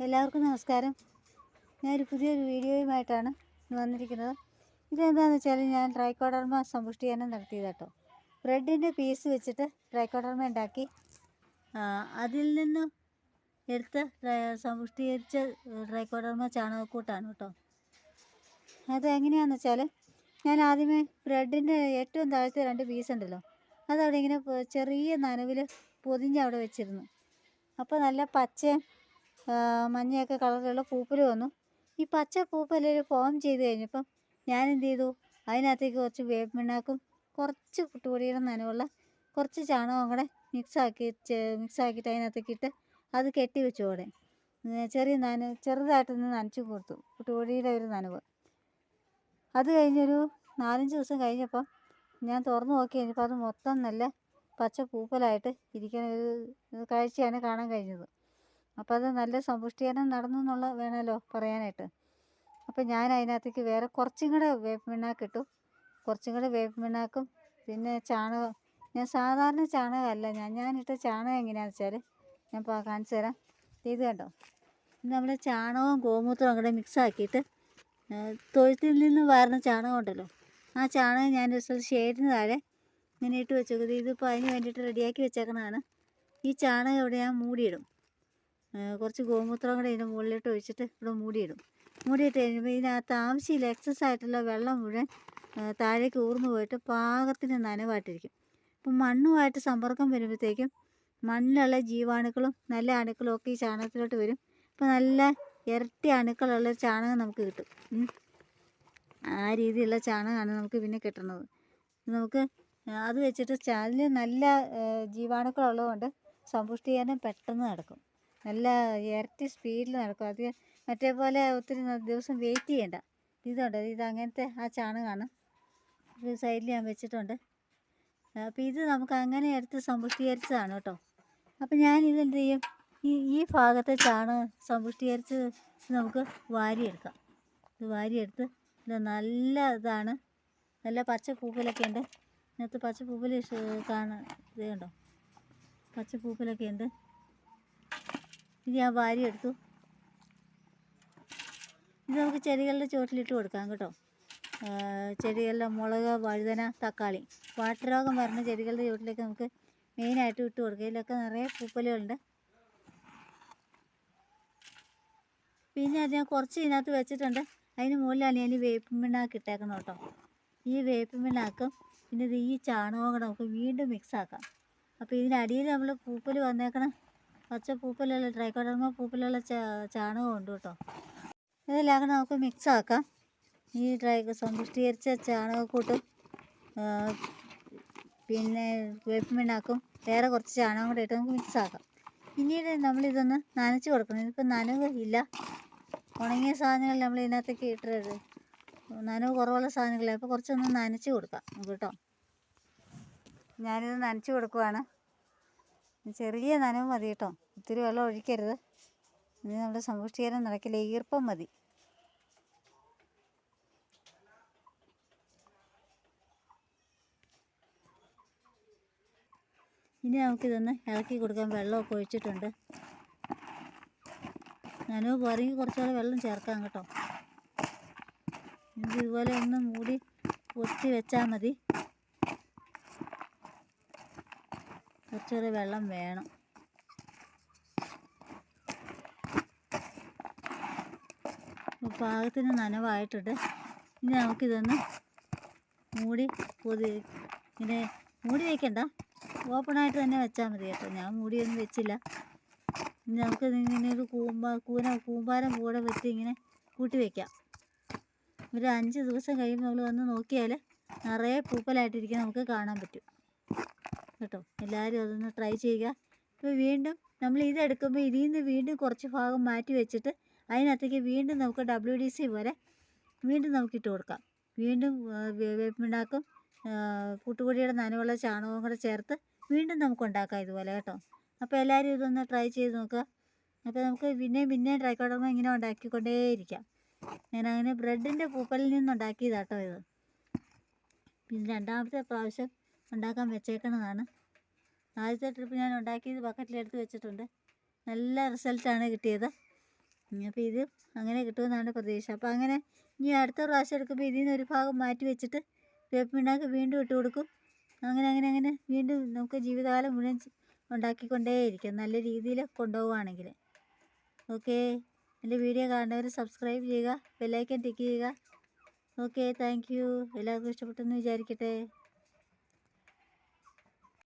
എല്ലാവർക്കും നമസ്കാരം. ഞാനൊരു പുതിയൊരു വീഡിയോയുമായിട്ടാണ് വന്നിരിക്കുന്നത്. ഇതെന്താണെന്ന് വെച്ചാൽ ഞാൻ ട്രൈക്കോഡർമ സമ്പുഷ്ടീകരണം നടത്തിയത് കേട്ടോ ബ്രെഡിന്റെ പീസ് വെച്ചിട്ട് ട്രൈക്കോഡർമ ഉണ്ടാക്കി അതിൽ നിന്ന് എടുത്ത് സമ്പുഷ്ടീകരിച്ച ട്രൈക്കോഡർമ ചാണകക്കൂട്ടാണ് കേട്ടോ അത് എങ്ങനെയാണെന്ന് വെച്ചാൽ ഞാൻ ആദ്യമേ ബ്രെഡിന്റെ ഏറ്റവും താഴത്തെ രണ്ട് പീസ് ഉണ്ടല്ലോ അതവിടെ ഇങ്ങനെ ചെറിയ നനവിൽ പൊതിഞ്ഞ് അവിടെ വെച്ചിരുന്നു. അപ്പോൾ നല്ല പച്ചയും മഞ്ഞയൊക്കെ കളറിലുള്ള പൂപ്പൽ വന്നു. ഈ പച്ച പൂപ്പലൊരു ഫോം ചെയ്ത് കഴിഞ്ഞപ്പം ഞാൻ എന്ത് ചെയ്തു? അതിനകത്തേക്ക് കുറച്ച് വേപ്പിണ്ണാക്കും കുറച്ച് പുട്ടുപൊടിയുടെ നനവുള്ള കുറച്ച് ചാണകവും കൂടെ മിക്സാക്കി മിക്സാക്കിയിട്ട് അതിനകത്തേക്ക് ഇട്ട് അത് കെട്ടി വെച്ചു കൂടെ ചെറിയ നന ചെറുതായിട്ടൊന്ന് നനച്ചു കൊടുത്തു പുട്ടുപൊടിയുടെ ഒരു നനവ്. അത് കഴിഞ്ഞൊരു നാലഞ്ച് ദിവസം കഴിഞ്ഞപ്പം ഞാൻ തുറന്നു നോക്കി കഴിഞ്ഞപ്പോൾ അത് മൊത്തം നല്ല പച്ച പൂപ്പലായിട്ട് ഇരിക്കുന്ന ഒരു കാഴ്ചയാണ് കാണാൻ കഴിഞ്ഞത്. അപ്പോൾ അത് നല്ല സമ്പുഷ്ടീകരണം നടന്നു എന്നുള്ള വേണമല്ലോ പറയാനായിട്ട്. അപ്പോൾ ഞാൻ അതിനകത്തേക്ക് വേറെ കുറച്ചും കൂടെ വേപ്പ് പിണ്ണാക്ക് ഇട്ടു. കുറച്ചും കൂടെ വേപ്പ് പിണ്ണാക്കും. പിന്നെ ചാണകം ഞാൻ സാധാരണ ചാണകമല്ല ഞാൻ ഞാനിട്ട ചാണകം എങ്ങനെയാണെന്ന് വെച്ചാൽ ഞാൻ കാണിച്ചു തരാം. ഇത് കണ്ടോ? നമ്മൾ ചാണകവും ഗോമൂത്രവും മിക്സ് ആക്കിയിട്ട് ആ, തൊഴുത്തിൽ നിന്ന് വാരുന്ന ചാണകം ഉണ്ടല്ലോ. ആ ചാണകം ഞാൻ ഒരു സ്ഥലത്ത് ഷെയ്ഡിന് താഴെ ഇങ്ങനെ ഇട്ട് വെച്ചേക്കുന്നത് ഇതിപ്പോൾ അതിന് വേണ്ടിയിട്ട് റെഡിയാക്കി വെച്ചേക്കണതാണ്. ഈ ചാണകം ഇവിടെ ഞാൻ മൂടിയിടും. കുറച്ച് ഗോമൂത്രം കൂടെ ഇതിന്റെ മുകളിലോട്ട് ഒഴിച്ചിട്ട് ഇവിടെ മൂടിയിടും. മൂടിയിട്ട് കഴിയുമ്പോൾ ഇതിനകത്ത് ആവശ്യമില്ല എക്സസ് ആയിട്ടുള്ള വെള്ളം മുഴുവൻ താഴേക്ക് ഊർന്നു പോയിട്ട് പാകത്തിന് നനവായിട്ടിരിക്കും. അപ്പം മണ്ണുമായിട്ട് സമ്പർക്കം വരുമ്പോഴത്തേക്കും മണ്ണിലുള്ള ജീവാണുക്കളും നല്ല അണുക്കളും ഒക്കെ ഈ ചാണകത്തിലോട്ട് വരും. അപ്പോൾ നല്ല ഇരട്ടി അണുക്കളുള്ള ചാണകം നമുക്ക് കിട്ടും. ആ രീതിയിലുള്ള ചാണകമാണ് നമുക്ക് പിന്നെ കിട്ടുന്നത്. നമുക്ക് അത് വെച്ചിട്ട് അതിൽ നല്ല ജീവാണുക്കളുള്ളതുകൊണ്ട് സമ്പുഷ്ടീകരണം പെട്ടെന്ന് നടക്കും. നല്ല ഇരട്ടി സ്പീഡിൽ നടക്കും. അത് മറ്റേ പോലെ ഒത്തിരി ദിവസം വെയിറ്റ് ചെയ്യണ്ട. ഇതുണ്ട്. ഇത് അങ്ങനത്തെ ആ ചാണകമാണ് ഇത് സൈഡിൽ ഞാൻ വെച്ചിട്ടുണ്ട്. അപ്പോൾ ഇത് നമുക്ക് അങ്ങനെ എടുത്ത് സമ്പുഷ്ടീകരിച്ചതാണ് കേട്ടോ. അപ്പോൾ ഞാൻ ഇത് എന്ത് ചെയ്യും? ഈ ഈ ഭാഗത്തെ ചാണകം സമ്പുഷ്ടീകരിച്ച് നമുക്ക് വാരിയെടുക്കാം. ഇത് വാരിയെടുത്ത് ഇത് നല്ല ഇതാണ്. നല്ല പച്ച പൂപ്പലൊക്കെ ഉണ്ട്. ഇതിനകത്ത് പച്ച പൂപ്പൽ കാണാൻ ഇത് കണ്ടോ? പച്ച പൂപ്പലൊക്കെ ഉണ്ട്. ഇത് ഞാൻ വാരിയെടുത്തു ഇത് നമുക്ക് ചെടികളുടെ ചുവട്ടിലിട്ട് കൊടുക്കാം കേട്ടോ. ചെടികളുടെ മുളക് വഴുതന തക്കാളി. വാട്ടരോഗം വരുന്ന ചെടികളുടെ ചുവട്ടിലേക്ക് നമുക്ക് മെയിനായിട്ട് ഇട്ട് കൊടുക്കുക ഇതിലൊക്കെ നിറയെ പൂപ്പലുകളുണ്ട്. പിന്നെ അത് ഞാൻ കുറച്ച് ഇതിനകത്ത് വെച്ചിട്ടുണ്ട്. അതിന് മുകളിലാണ് ഞാൻ ഈ വേപ്പിൻ പിണ്ണാക്ക് ഇട്ടേക്കണം കേട്ടോ. ഈ വേപ്പിൻ പിണ്ണാക്കും പിന്നെ ഇത് ഈ ചാണകവും കൂടെ നമുക്ക് വീണ്ടും മിക്സ് ആക്കാം. അപ്പോൾ ഇതിനടിയിൽ നമ്മൾ പൂപ്പൽ വന്നേക്കണ പച്ച പൂപ്പലുള്ള ട്രൈക്കോഡർമ പൂപ്പലുള്ള ചാണകം ഉണ്ട് കേട്ടോ. ഇതെല്ലാം നമുക്ക് മിക്സ് ആക്കാം. ഈ ഡ്രൈ സമ്പുഷ്ടീകരിച്ച ചാണകക്കൂട്ടും പിന്നെ വേപ്പിൻ പിണ്ണാക്കും വേറെ കുറച്ച് ചാണകം കൂടെ ഇട്ട് നമുക്ക് മിക്സ് ആക്കാം. പിന്നീട് നമ്മളിതൊന്ന് നനച്ച് കൊടുക്കണം. ഇതിപ്പോൾ നനവ് ഇല്ല. ഉണങ്ങിയ സാധനങ്ങൾ നമ്മൾ ഇതിനകത്തേക്ക് ഇട്ടരുത് നനവ് കുറവുള്ള സാധനങ്ങളാണ് അപ്പോൾ കുറച്ചൊന്ന് നനച്ച് കൊടുക്കാം കേട്ടോ. ഞാനിത് നനച്ച് കൊടുക്കുവാണ്. ചെറിയ നനവ് മതി കേട്ടോ. ഒത്തിരി വെള്ളം ഒഴിക്കരുത്. ഇനി നമ്മൾ സമ്പുഷ്ടീകരണം നടക്കില്ല. ഈർപ്പം മതി. ഇനി നമുക്കിതൊന്ന് ഇളക്കി കൊടുക്കാൻ വെള്ളമൊക്കെ ഒഴിച്ചിട്ടുണ്ട്. നനവ് പോരെങ്കിൽ കുറച്ചുകൂടെ വെള്ളം ചേർക്കാം കേട്ടോ. ഇത് ഇതുപോലെ ഒന്ന് മൂടി ഒത്തി വെച്ചാൽ മതി. കുറച്ചുകൂടെ വെള്ളം വേണം. പാകത്തിന് നനവായിട്ടുണ്ട്. ഇനി നമുക്കിതൊന്ന് മൂടി പൊതി ഇങ്ങനെ മൂടി വയ്ക്കണ്ട ഓപ്പണായിട്ട് തന്നെ വെച്ചാൽ മതി കേട്ടോ. ഞാൻ മൂടിയൊന്നും വെച്ചില്ല. ഇനി നമുക്ക് ഇങ്ങനെ ഒരു കൂമ്പാ കൂന കൂമ്പാരം കൂടെ വെച്ച് ഇങ്ങനെ കൂട്ടി വയ്ക്കാം ഒരു അഞ്ച് ദിവസം കഴിയുമ്പോൾ നമ്മൾ വന്ന് നോക്കിയാൽ നിറയെ പൂപ്പലായിട്ടിരിക്കാൻ നമുക്ക് കാണാൻ പറ്റും. കേട്ടോ. എല്ലാവരും അതൊന്ന് ട്രൈ ചെയ്യുക. ഇപ്പോൾ വീണ്ടും നമ്മൾ ഇതെടുക്കുമ്പോൾ ഇതിൽ നിന്ന് വീണ്ടും കുറച്ച് ഭാഗം മാറ്റി വെച്ചിട്ട് അതിനകത്തേക്ക് വീണ്ടും നമുക്ക് ഡബ്ല്യു ഡി സി പോലെ വീണ്ടും നമുക്ക് ഇട്ട് കൊടുക്കാം. വീണ്ടും വേപ്പിണ്ടാക്കും പുട്ടുപൊടിയുടെ നനവുള്ള ചാണകവും കൂടെ ചേർത്ത് വീണ്ടും നമുക്ക് ഉണ്ടാക്കാം ഇതുപോലെ കേട്ടോ. അപ്പോൾ എല്ലാവരും ഇതൊന്ന് ട്രൈ ചെയ്ത് നോക്കുക. അപ്പോൾ നമുക്ക് പിന്നെയും പിന്നെയും ട്രൈക്കോഡർമ ഇങ്ങനെ ഉണ്ടാക്കിക്കൊണ്ടേയിരിക്കാം. ഞാൻ അങ്ങനെ ബ്രെഡിന്റെ പൂപ്പലിൽ നിന്നുണ്ടാക്കിയതാട്ടോ ഇത്. പിന്നെ രണ്ടാമത്തെ പ്രാവശ്യം ഉണ്ടാക്കാൻ വെച്ചേക്കുന്നതാണ് ആദ്യത്തെ ട്രിപ്പ് ഞാൻ ഉണ്ടാക്കിയത് ബക്കറ്റിലെടുത്ത് വെച്ചിട്ടുണ്ട്. നല്ല റിസൾട്ടാണ് കിട്ടിയത്. അപ്പോൾ ഇത് അങ്ങനെ കിട്ടുമെന്നാണ് പ്രതീക്ഷ. അപ്പോൾ അങ്ങനെ ഇനി അടുത്ത പ്രാവശ്യം എടുക്കുമ്പോൾ ഇതിൽ നിന്ന് ഒരു ഭാഗം മാറ്റി വെച്ചിട്ട് വേപ്പ് പിണ്ണാക്ക് വീണ്ടും ഇട്ട് കൊടുക്കും. അങ്ങനെ അങ്ങനെ അങ്ങനെ വീണ്ടും നമുക്ക് ജീവിതകാലം മുഴുവൻ ഉണ്ടാക്കിക്കൊണ്ടേയിരിക്കാം. നല്ല രീതിയിൽ കൊണ്ടുപോവുകയാണെങ്കിൽ. ഓക്കെ. എന്റെ വീഡിയോ കാണുന്നവർ സബ്സ്ക്രൈബ് ചെയ്യുക ബെല്ലൈക്കൻ ടിക്ക് ചെയ്യുക. ഓക്കെ താങ്ക് യു എല്ലാവർക്കും ഇഷ്ടപ്പെട്ടെന്ന് വിചാരിക്കട്ടെ.